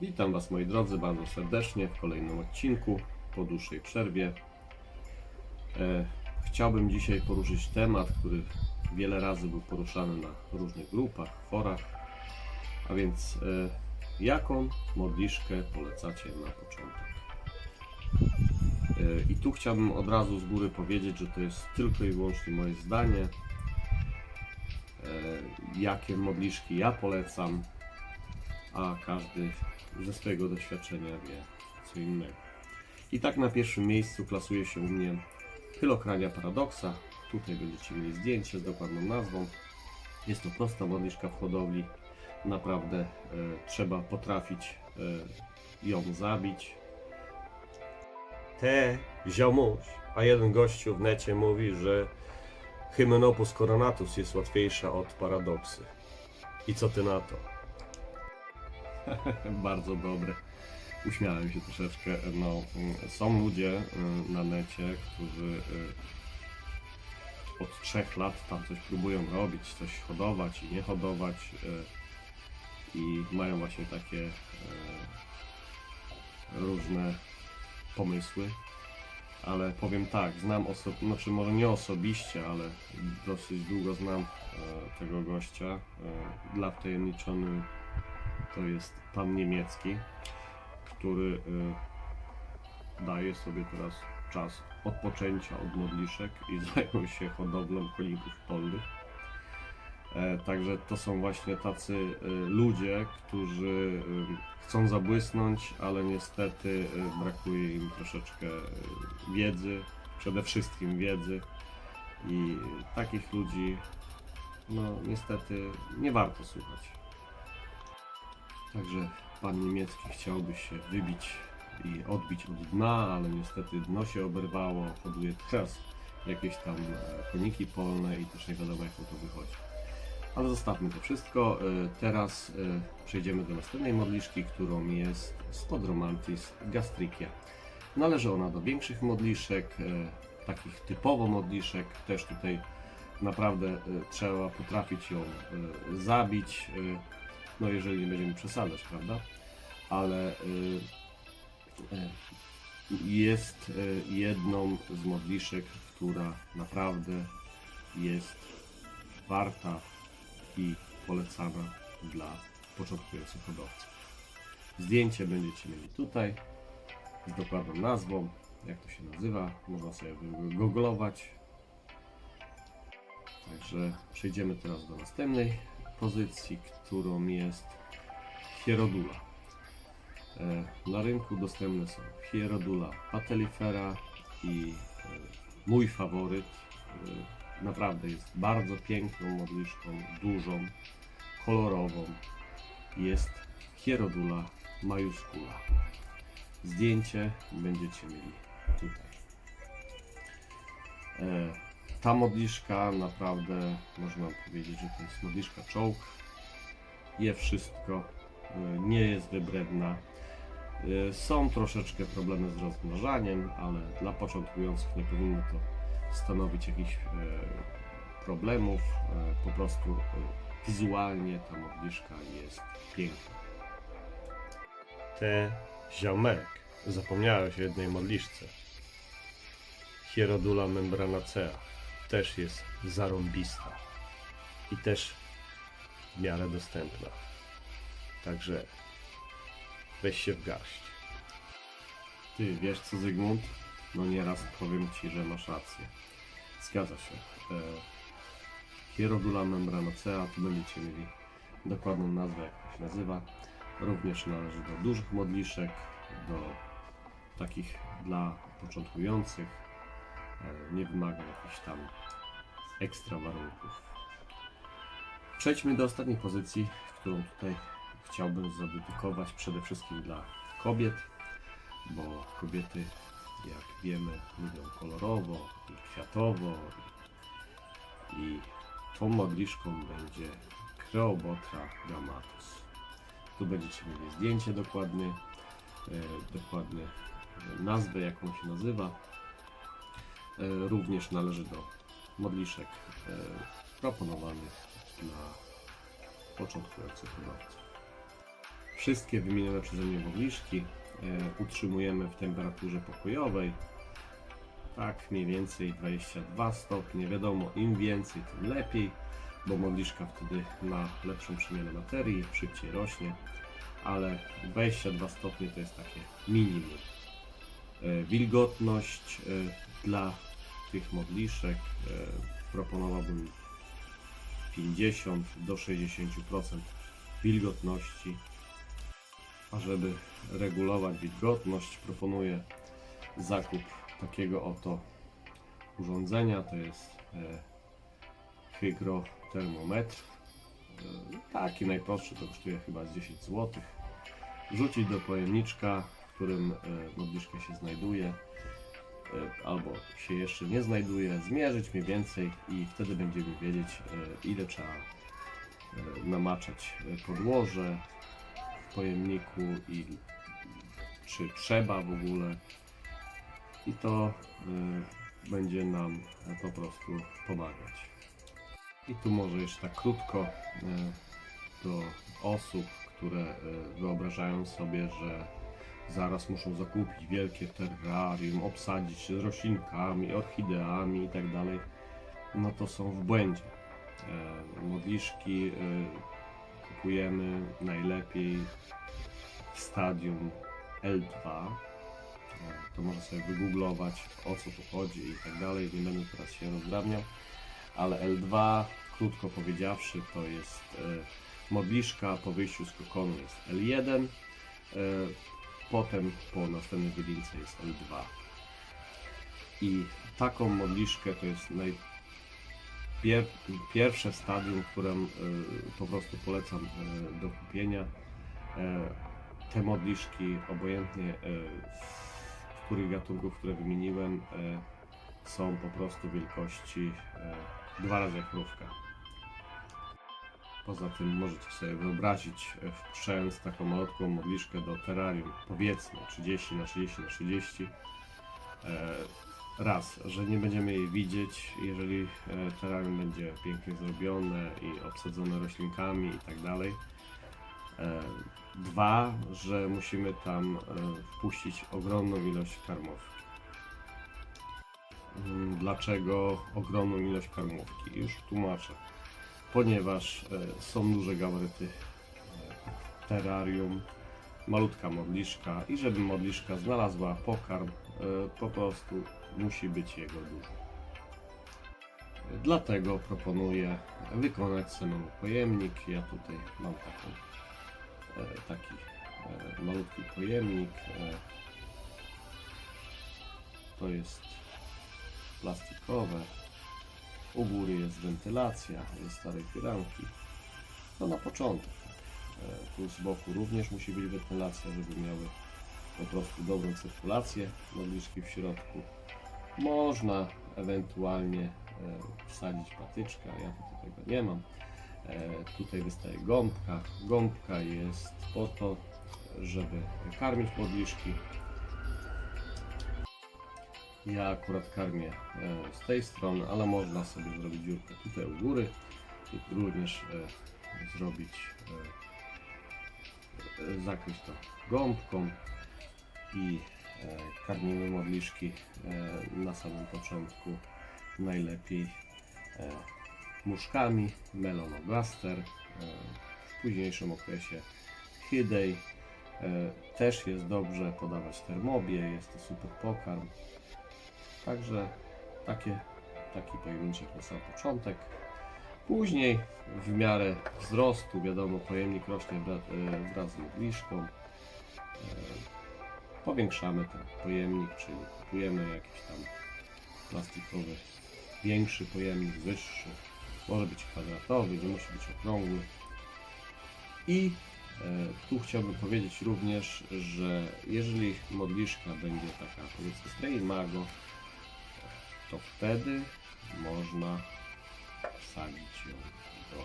Witam Was moi drodzy bardzo serdecznie w kolejnym odcinku po dłuższej przerwie. E, chciałbym dzisiaj poruszyć temat, który wiele razy był poruszany na różnych grupach, forach. A więc e, jaką modliszkę polecacie na początek? E, I tu chciałbym od razu z góry powiedzieć, że to jest tylko i wyłącznie moje zdanie. Jakie modliszki ja polecam, a każdy ze swojego doświadczenia wie co innego. I tak na pierwszym miejscu klasuje się u mnie Chylokrania Paradoksa. Tutaj będziecie mieli zdjęcie z dokładną nazwą. Jest to prosta modliszka w hodowli. Naprawdę e, trzeba potrafić e, ją zabić. Te ziomuś, a jeden gościu w necie mówi, że Hymenopus coronatus jest łatwiejsza od paradoksy. I co ty na to? Bardzo dobre. Uśmiałem się troszeczkę. No, są ludzie y, na necie, którzy y, od trzech lat tam coś próbują robić, coś hodować i nie hodować y, i mają właśnie takie różne pomysły. Ale powiem tak, znam osobiście, znaczy może nie osobiście, ale dosyć długo znam e, tego gościa. E, dla wtajemniczony to jest pan niemiecki, który y, daje sobie teraz czas odpoczęcia od modliszek i zajął się hodowlą koników polnych. E, Także to są właśnie tacy y, ludzie, którzy chcą zabłysnąć, ale niestety brakuje im troszeczkę wiedzy, przede wszystkim wiedzy i takich ludzi no niestety nie warto słuchać. Także pan niemiecki chciałby się wybić i odbić od dna, ale niestety dno się oberwało, hoduje teraz jakieś tam e, koniki polne i też nie wiadomo jak mu to wychodzi. Ale zostawmy to wszystko. E, Teraz e, przejdziemy do następnej modliszki, którą jest Spodromantis gastricia. Należy ona do większych modliszek, takich typowo modliszek. Też tutaj naprawdę trzeba potrafić ją zabić. No jeżeli nie będziemy przesadzać, prawda? Ale y, y, jest y, jedną z modliszek, która naprawdę jest warta i polecana dla początkujących hodowców. Zdjęcie będziecie mieli tutaj z dokładną nazwą, jak to się nazywa, można sobie googlować. Także przejdziemy teraz do następnej pozycji, którą jest Hierodula. E, Na rynku dostępne są Hierodula patelifera i e, mój faworyt. e, Naprawdę jest bardzo piękną modliszką, dużą, kolorową. Jest Hierodula majuskula. Zdjęcie będziecie mieli tutaj. Ta modliszka naprawdę można powiedzieć, że to jest modliszka czołg. Je wszystko, y, nie jest wybredna. Y, Są troszeczkę problemy z rozmnażaniem, ale dla początkujących nie powinno to stanowić jakichś e, problemów. Po prostu wizualnie ta modliszka jest piękna. Te ziomek, zapomniałeś o jednej modliszce. Hierodula membranacea też jest zarąbista i też w miarę dostępna. Także weź się w garść. Ty wiesz co Zygmunt? No nieraz powiem Ci, że masz rację. Zgadza się. E, Hierodula membranocea, tu będziecie mieli dokładną nazwę, jak to się nazywa. Również należy do dużych modliszek, do takich dla początkujących. E, nie wymaga jakichś tam ekstra warunków. Przejdźmy do ostatniej pozycji, którą tutaj chciałbym zadedykować przede wszystkim dla kobiet, bo kobiety, jak wiemy, lubią kolorowo i kwiatowo i, tą modliszką będzie Creobotra gamatus. Tu będziecie mieli zdjęcie dokładnie, e, dokładnie nazwę, jaką się nazywa. E, również należy do modliszek e, proponowanych dla początkujących hodowców. Wszystkie wymienione przeze mnie modliszki e, utrzymujemy w temperaturze pokojowej. Tak, mniej więcej 22 stopnie. Wiadomo, im więcej, tym lepiej, bo modliszka wtedy ma lepszą przemianę materii, szybciej rośnie, ale 22 stopnie to jest takie minimum. Wilgotność dla tych modliszek e, proponowałbym 50 do 60% wilgotności. A żeby regulować wilgotność, proponuję zakup takiego oto urządzenia. To jest e, hygrotermometr. E, taki najprostszy to kosztuje chyba z 10 zł. Wrzucić do pojemniczka, w którym modliszka się znajduje albo się jeszcze nie znajduje, zmierzyć mniej więcej i wtedy będziemy wiedzieć e, ile trzeba e, namaczać e, podłoże w pojemniku i czy trzeba w ogóle i to będzie nam e, po prostu pomagać. I tu może jeszcze tak krótko do osób, które wyobrażają sobie, że zaraz muszą zakupić wielkie terrarium, obsadzić się z roślinkami, orchideami i tak no to są w błędzie. E, Modliszki y, kupujemy najlepiej w stadium L2. E, To można sobie wygooglować o co tu chodzi i tak dalej. Nie będę teraz się rozdrabniał, ale L2, krótko powiedziawszy, to jest e, modliszka po wyjściu z kokonu jest L1, e, potem po następnej wylince jest L2. I taką modliszkę to jest naj, pier, pierwsze stadium, które y, po prostu polecam y, do kupienia. E, te modliszki, obojętnie z których gatunków, które wymieniłem, są po prostu wielkości dwa razy krówka. Poza tym możecie sobie wyobrazić, y, wpuszczając taką malutką modliszkę do terrarium, powiedzmy 30 na 30 na 30 e, raz, że nie będziemy jej widzieć, jeżeli e, terrarium będzie pięknie zrobione i obsadzone roślinkami i tak dalej. E, Dwa, że musimy tam e, wpuścić ogromną ilość karmówki. Mm, Dlaczego ogromną ilość karmówki? Już tłumaczę. Ponieważ e, są duże gabaryty e, terrarium, malutka modliszka i żeby modliszka znalazła pokarm, e, po prostu musi być jego dużo. Dlatego proponuję wykonać samemu pojemnik. Ja tutaj mam taką, taki malutki pojemnik. To jest plastikowe. U góry jest wentylacja ze starej firanki. To na początek. E, Tu z boku również musi być wentylacja, żeby miały po prostu dobrą cyrkulację modliszki w środku. Można ewentualnie e, wsadzić patyczka, ja tutaj tego nie mam. E, tutaj wystaje gąbka. Gąbka jest po to, żeby karmić modliszki. Ja akurat karmię e, z tej strony, ale można sobie zrobić dziurkę tutaj u góry i również e, zrobić, e, zakryć to gąbką i karmimy modliszki na samym początku najlepiej muszkami melonogaster, e, w późniejszym okresie hydej. E, też jest dobrze podawać termobie, jest to super pokarm. Także takie, taki pojemniczek na sam początek. Później w miarę wzrostu, wiadomo, pojemnik rośnie wraz, e, wraz z modliszką. E, Powiększamy ten pojemnik, czyli kupujemy jakiś tam plastikowy, większy pojemnik, wyższy. Może być kwadratowy, nie musi być okrągły. I e, tu chciałbym powiedzieć również, że jeżeli modliszka będzie taka powiedzmy z Mago, to wtedy można wsadzić ją do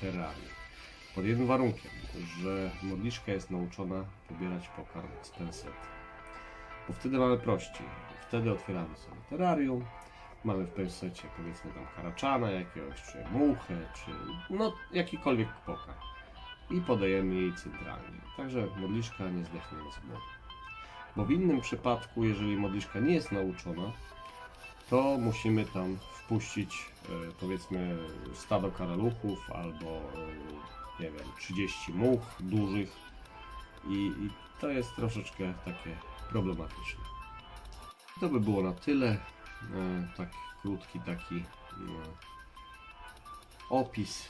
terrarium. Pod jednym warunkiem, że modliszka jest nauczona pobierać pokarm z pensety. Bo wtedy mamy prościej. Wtedy otwieramy sobie terrarium, mamy w pensecie powiedzmy tam karaczana jakiegoś, czy muchę, czy no jakikolwiek pokarm. i podajemy jej centralnie. Także modliszka nie zdechnie z głodu. Bo w innym przypadku, jeżeli modliszka nie jest nauczona, to musimy tam wpuścić e, powiedzmy stado karaluchów albo e, nie wiem 30 much dużych i, i to jest troszeczkę takie problematyczne. To by było na tyle. E, tak krótki taki e, opis.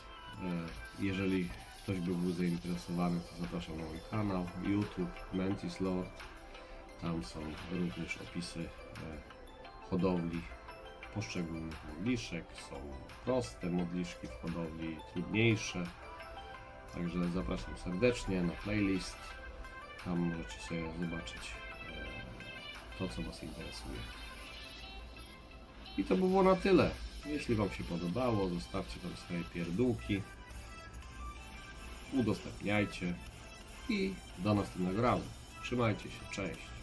Jeżeli ktoś by był zainteresowany, to zapraszam na mój kanał YouTube Mentis Lord. Tam są również opisy hodowli poszczególnych modliszek. Są proste modliszki w hodowli, trudniejsze. Także zapraszam serdecznie na playlist. Tam możecie sobie zobaczyć e, to, co Was interesuje. I to by było na tyle. Jeśli Wam się podobało, zostawcie tam swoje pierdółki. Udostępniajcie. I do następnego razu. Trzymajcie się. Cześć.